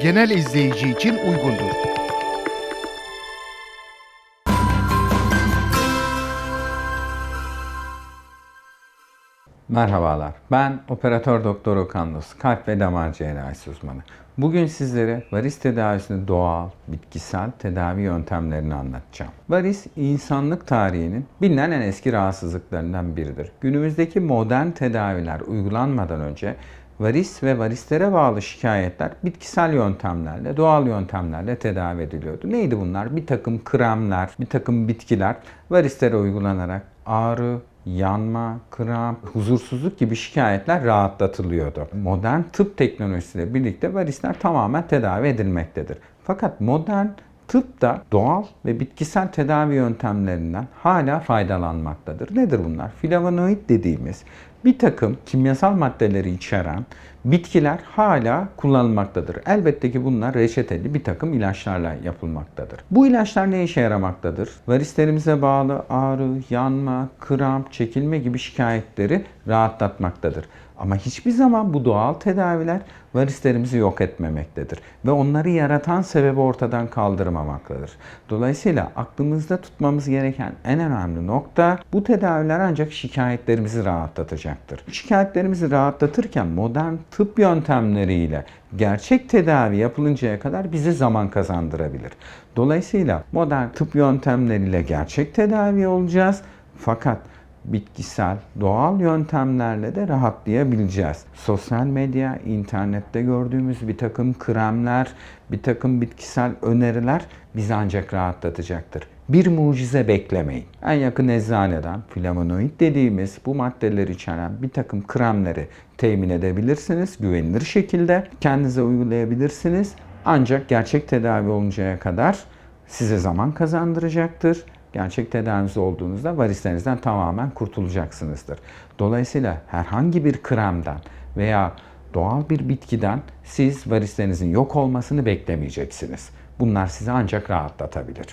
genel izleyici için uygundur. Merhabalar. Ben operatör doktor Okan Dost, kalp ve damar cerrahisi uzmanı. Bugün sizlere varis tedavisinin doğal, bitkisel tedavi yöntemlerini anlatacağım. Varis, insanlık tarihinin bilinen en eski rahatsızlıklarından biridir. Günümüzdeki modern tedaviler uygulanmadan önce varis ve varislere bağlı şikayetler bitkisel yöntemlerle, doğal yöntemlerle tedavi ediliyordu. Neydi bunlar? Bir takım kremler, bir takım bitkiler varislere uygulanarak ağrı, yanma, kramp, huzursuzluk gibi şikayetler rahatlatılıyordu. Modern tıp teknolojisiyle birlikte varisler tamamen tedavi edilmektedir. Fakat modern tıp da doğal ve bitkisel tedavi yöntemlerinden hala faydalanmaktadır. Nedir bunlar? Flavonoid dediğimiz bir takım kimyasal maddeleri içeren bitkiler hala kullanılmaktadır. Elbette ki bunlar reçeteli bir takım ilaçlarla yapılmaktadır. Bu ilaçlar ne işe yaramaktadır? Varislerimize bağlı ağrı, yanma, kramp, çekilme gibi şikayetleri rahatlatmaktadır. Ama hiçbir zaman bu doğal tedaviler varislerimizi yok etmemektedir ve onları yaratan sebebi ortadan kaldırmamaktadır. Dolayısıyla aklımızda tutmamız gereken en önemli nokta bu tedaviler ancak şikayetlerimizi rahatlatacaktır. Şikayetlerimizi rahatlatırken modern tıp yöntemleriyle gerçek tedavi yapılıncaya kadar bize zaman kazandırabilir. Dolayısıyla modern tıp yöntemleriyle gerçek tedavi olacağız fakat bitkisel, doğal yöntemlerle de rahatlayabileceğiz. Sosyal medya, internette gördüğümüz bir takım kremler, bir takım bitkisel öneriler bizi ancak rahatlatacaktır. Bir mucize beklemeyin. En yakın eczaneden flavonoid dediğimiz bu maddeleri içeren bir takım kremleri temin edebilirsiniz güvenilir şekilde. Kendinize uygulayabilirsiniz. Ancak gerçek tedavi oluncaya kadar size zaman kazandıracaktır gerçek tedavisi olduğunuzda varislerinizden tamamen kurtulacaksınızdır. Dolayısıyla herhangi bir kremden veya doğal bir bitkiden siz varislerinizin yok olmasını beklemeyeceksiniz. Bunlar sizi ancak rahatlatabilir.